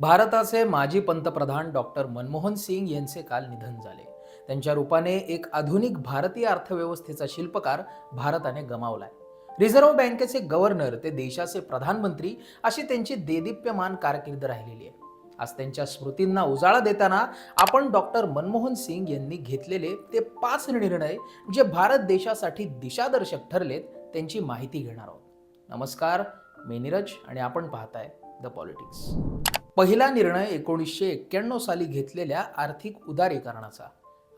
भारताचे माजी पंतप्रधान डॉक्टर मनमोहन सिंग यांचे काल निधन झाले. त्यांच्या रूपाने एक आधुनिक भारतीय अर्थव्यवस्थेचा शिल्पकार भारताने गमावलाय. रिझर्व्ह बँकेचे गव्हर्नर ते देशाचे प्रधानमंत्री अशी त्यांची देदीप्यमान कारकीर्द राहिलेली आहे. आज त्यांच्या स्मृतींना उजाळा देताना आपण डॉक्टर मनमोहन सिंग यांनी घेतलेले ते पाच निर्णय जे भारत देशासाठी दिशादर्शक ठरलेत त्यांची माहिती घेणार आहोत. नमस्कार मी नीरज आणि आपण पाहताय द पॉलिटिक्स. पहिला निर्णय एकोणीसशे एक्क्याण्णव साली घेतलेल्या आर्थिक उदारीकरणाचा.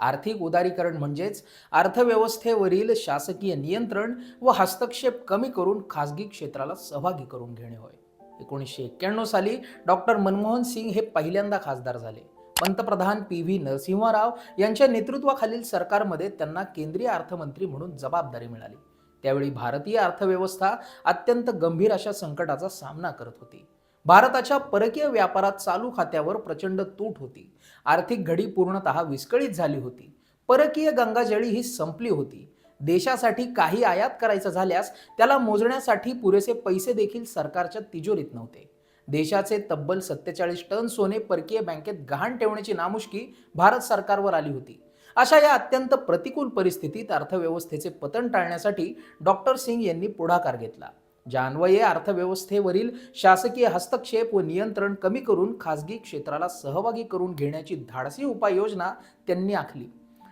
आर्थिक उदारीकरण म्हणजेच अर्थव्यवस्थेवरील शासकीय नियंत्रण व हस्तक्षेप कमी करून खासगी क्षेत्राला सहभागी करून घेणे होय. एकोणीसशे एक्क्याण्णव साली डॉक्टर मनमोहन सिंग हे पहिल्यांदा खासदार झाले. पंतप्रधान पी व्ही नरसिंहराव यांच्या नेतृत्वाखालील सरकारमध्ये त्यांना केंद्रीय अर्थमंत्री म्हणून जबाबदारी मिळाली. त्यावेळी भारतीय अर्थव्यवस्था अत्यंत गंभीर अशा संकटाचा सामना करत होती. भारताच्या परकीय व्यापारात चालू खात्यावर प्रचंड तूट होती. आर्थिक घडी पूर्णतः विस्कळीत झाली होती. परकीय गंगाजळी ही संपली होती. देशासाठी काही आयात करायचं झाल्यास त्याला मोजण्यासाठी पुरेसे पैसे देखील सरकारच्या तिजोरीत नव्हते. देशाचे तब्बल सत्तेचाळीस टन सोने परकीय बँकेत गहाण ठेवण्याची नामुष्की भारत सरकारवर आली होती. अशा या अत्यंत प्रतिकूल परिस्थितीत अर्थव्यवस्थेचे पतन टाळण्यासाठी डॉक्टर सिंग यांनी पुढाकार घेतला. जानवये अर्थव्यवस्थेवरील शासकीय हस्तक्षेप व नियंत्रण कमी करून खासगी क्षेत्राला सहभागी करून घेण्याची धाडसी उपाययोजना त्यांनी आखली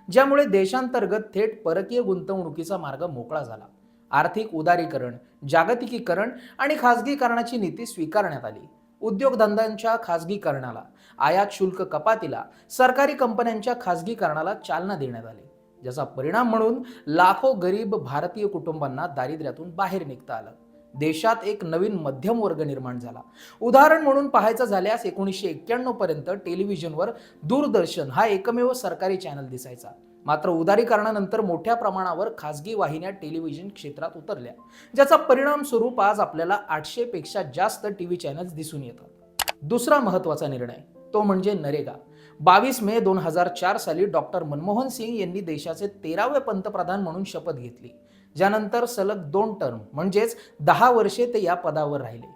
ज्यामुळे देशांतर्गत थेट परकीय गुंतवणुकीचा मार्ग मोकळा झाला. आर्थिक उदारीकरण जागतिकीकरण आणि खासगीकरणाची नीती स्वीकारण्यात आली. उद्योगधंद्यांच्या खासगीकरणाला आयात शुल्क कपातीला सरकारी कंपन्यांच्या खासगीकरणाला चालना देण्यात आली ज्याचा परिणाम म्हणून लाखो गरीब भारतीय कुटुंबांना दारिद्र्यातून बाहेर निघता आलं. देशात एक नवीन मध्यम वर्ग निर्माण झाला. उदाहरण म्हणून पाहायचं झाल्यास एकोणीसशे एक्क्याण्णव पर्यंत टेलिव्हिजनवर दूरदर्शन हा एकमेव सरकारी चॅनल दिसायचा. मात्र उदारीकरणानंतर मोठ्या प्रमाणावर खासगी वाहिन्या टेलिव्हिजन क्षेत्रात उतरल्या ज्याचा परिणाम स्वरूप आज आपल्याला आठशे पेक्षा जास्त टीव्ही चॅनल्स दिसून येतात. दुसरा महत्त्वाचा निर्णय तो म्हणजे नरेगा. बावीस मे दोन हजार चार साली डॉक्टर मनमोहन सिंग यांनी देशाचे तेरावे पंतप्रधान म्हणून शपथ घेतली. ज्यानंतर सलग दोन टर्म म्हणजेच दहा वर्षे ते या पदावर राहिले.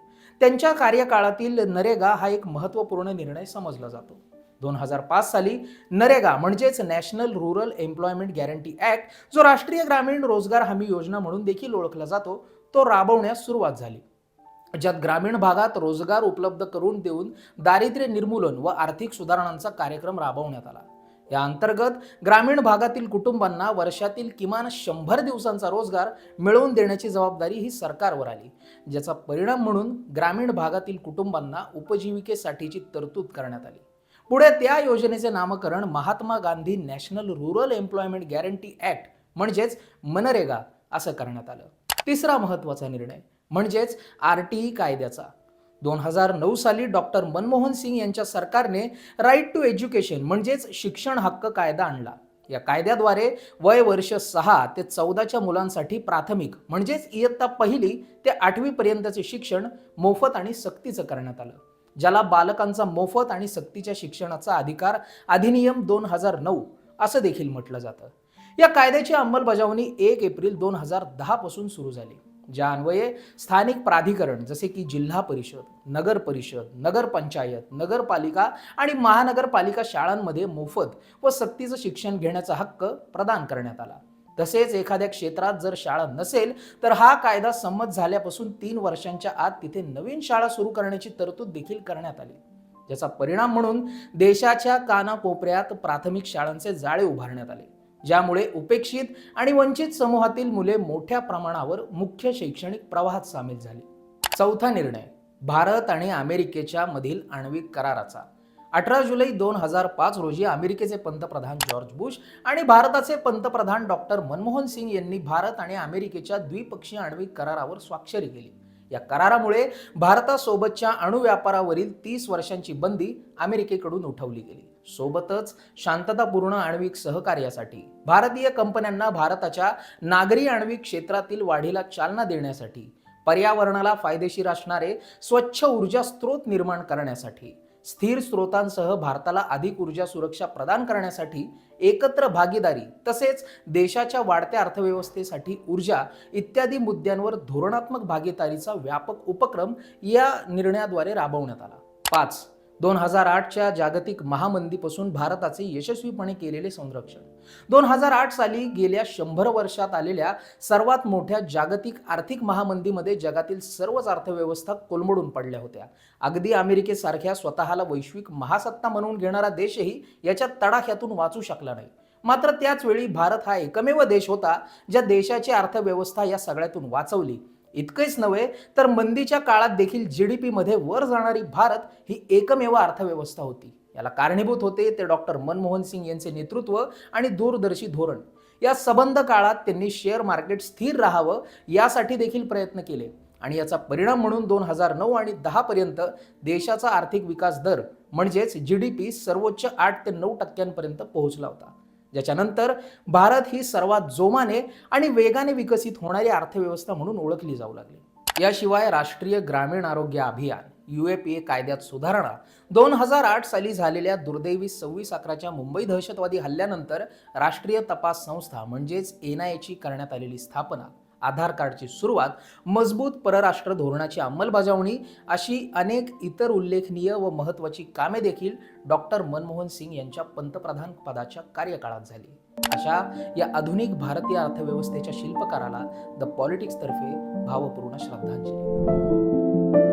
त्यांच्या कार्यकाळातील नरेगा हा एक महत्त्वपूर्ण निर्णय समजला जातो. दोन हजार पाच साली नरेगा म्हणजेच national rural employment guarantee act जो राष्ट्रीय ग्रामीण रोजगार हमी योजना म्हणून देखील ओळखला जातो तो राबवण्यास सुरुवात झाली. ज्यात ग्रामीण भागात रोजगार उपलब्ध करून देऊन दारिद्र्य निर्मूलन व आर्थिक सुधारणांचा कार्यक्रम राबवण्यात आला. या अंतर्गत ग्रामीण भागातील कुटुंबांना वर्षातील किमान शंभर दिवसांचा रोजगार मिळवून देण्याची जबाबदारी ही सरकारवर आली ज्याचा परिणाम म्हणून ग्रामीण भागातील कुटुंबांना उपजीविकेसाठीची तरतूद करण्यात आली. पुढे त्या योजनेचे नामकरण Mahatma Gandhi national rural employment guarantee act म्हणजेच मनरेगा असं करण्यात आलं. तिसरा महत्त्वाचा निर्णय म्हणजेच आर टी ई कायद्याचा. दोन हजार नऊ साली डॉक्टर मनमोहन सिंग यांच्या सरकारने राईट टू एज्युकेशन म्हणजेच शिक्षण हक्क कायदा आणला. या कायद्याद्वारे वय वर्ष सहा ते चौदाच्या मुलांसाठी प्राथमिक म्हणजेच इयत्ता पहिली ते आठवी पर्यंतचे शिक्षण मोफत आणि सक्तीचं करण्यात आलं. ज्याला बालकांचा मोफत आणि सक्तीच्या शिक्षणाचा अधिकार अधिनियम दोन हजार नऊ असं देखील म्हटलं जातं. या कायद्याची अंमलबजावणी एक एप्रिल दोन हजार दहा पासून सुरू झाली. ज्या अन्वये स्थानिक प्राधिकरण जसे की जिल्हा परिषद नगर परिषद नगरपंचायत नगरपालिका आणि महानगरपालिका शाळांमध्ये मोफत व सक्तीचं शिक्षण घेण्याचा हक्क प्रदान करण्यात आला. तसेच एखाद्या क्षेत्रात जर शाळा नसेल तर हा कायदा संमत झाल्यापासून तीन वर्षांच्या आत तिथे नवीन शाळा सुरू करण्याची तरतूद देखील करण्यात आली. ज्याचा परिणाम म्हणून देशाच्या कानाकोपऱ्यात प्राथमिक शाळांचे जाळे उभारण्यात आले. ज्यामुळे उपेक्षित आणि वंचित समूहातील मुले मोठ्या प्रमाणावर मुख्य शैक्षणिक प्रवाहात सामील झाली. चौथा निर्णय भारत आणि अमेरिकेच्या मधील आण्विक कराराचा. अठरा जुलै दोन हजार पाच रोजी अमेरिकेचे पंतप्रधान जॉर्ज बुश आणि भारताचे पंतप्रधान डॉक्टर मनमोहन सिंग यांनी भारत आणि अमेरिकेच्या द्विपक्षीय आण्विक करारावर स्वाक्षरी केली. या करारामुळे भारतासोबतच्या अणुव्यापारावरील तीस वर्षांची बंदी अमेरिकेकडून उठवली गेली. सोबतच शांततापूर्ण आण्विक सहकार्यासाठी. भारतीय कंपन्यांना भारताच्या नागरी आण्विक क्षेत्रातील वाढीला चालना देण्यासाठी पर्यावरणाला फायदेशीर असणारे स्वच्छ ऊर्जा स्रोत निर्माण करण्यासाठी स्थिर स्रोतांसह भारताला अधिक ऊर्जा सुरक्षा प्रदान करण्यासाठी एकत्र भागीदारी तसेच देशाच्या वाढत्या अर्थव्यवस्थेसाठी ऊर्जा इत्यादी मुद्द्यांवर धोरणात्मक भागीदारीचा व्यापक उपक्रम या निर्णयाद्वारे राबवण्यात आला. पाच दोन हजार आठच्या जागतिक महामंदीपासून भारताचे यशस्वीपणे केलेले संरक्षण. दोन हजार आठ साली गेल्या शंभर वर्षात आलेल्या सर्वात मोठ्या जागतिक आर्थिक महामंदीमध्ये जगातील सर्वच अर्थव्यवस्था कोलमडून पडल्या होत्या. अगदी अमेरिकेसारख्या स्वतःला वैश्विक महासत्ता म्हणून घेणारा देशही याच्या तडाख्यातून वाचू शकला नाही. मात्र त्याच वेळी भारत हा एकमेव देश होता ज्या देशाची अर्थव्यवस्था या सगळ्यातून वाचवली. इतकेच नव्हे तर मंदीच्या काळात देखील जी डी पीमध्ये वर जाणारी भारत ही एकमेव अर्थव्यवस्था होती. याला कारणीभूत होते ते डॉक्टर मनमोहन सिंग यांचे नेतृत्व आणि दूरदर्शी धोरण. या सबंध काळात त्यांनी शेअर मार्केट स्थिर राहावं यासाठी देखील प्रयत्न केले. आणि याचा परिणाम म्हणून दोन हजार नऊ आणि दहापर्यंत देशाचा आर्थिक विकास दर म्हणजेच जी डी पी सर्वोच्च आठ ते नऊ टक्क्यांपर्यंत पोहोचला होता. ज्याच्यानंतर भारत ही सर्वात जोमाने आणि वेगाने विकसित होणारी अर्थव्यवस्था म्हणून ओळखली जाऊ लागली. याशिवाय राष्ट्रीय ग्रामीण आरोग्य अभियान यू ए पी ए कायद्यात सुधारणा दोन हजार आठ साली झालेल्या दुर्दैवी सव्वीस अकराच्या मुंबई दहशतवादी हल्ल्यानंतर राष्ट्रीय तपास संस्था म्हणजेच एन आय एची करण्यात आलेली स्थापना आधार कार्डची सुरुवात मजबूत परराष्ट्र धोरणाची अंमलबजावणी अशी अनेक इतर उल्लेखनीय व महत्त्वाची कामे देखील डॉक्टर मनमोहन सिंग यांच्या पंतप्रधान पदाच्या कार्यकाळात झाली. अशा या आधुनिक भारतीय अर्थव्यवस्थेच्या शिल्पकाराला द पॉलिटिक्स तर्फे भावपूर्ण श्रद्धांजली.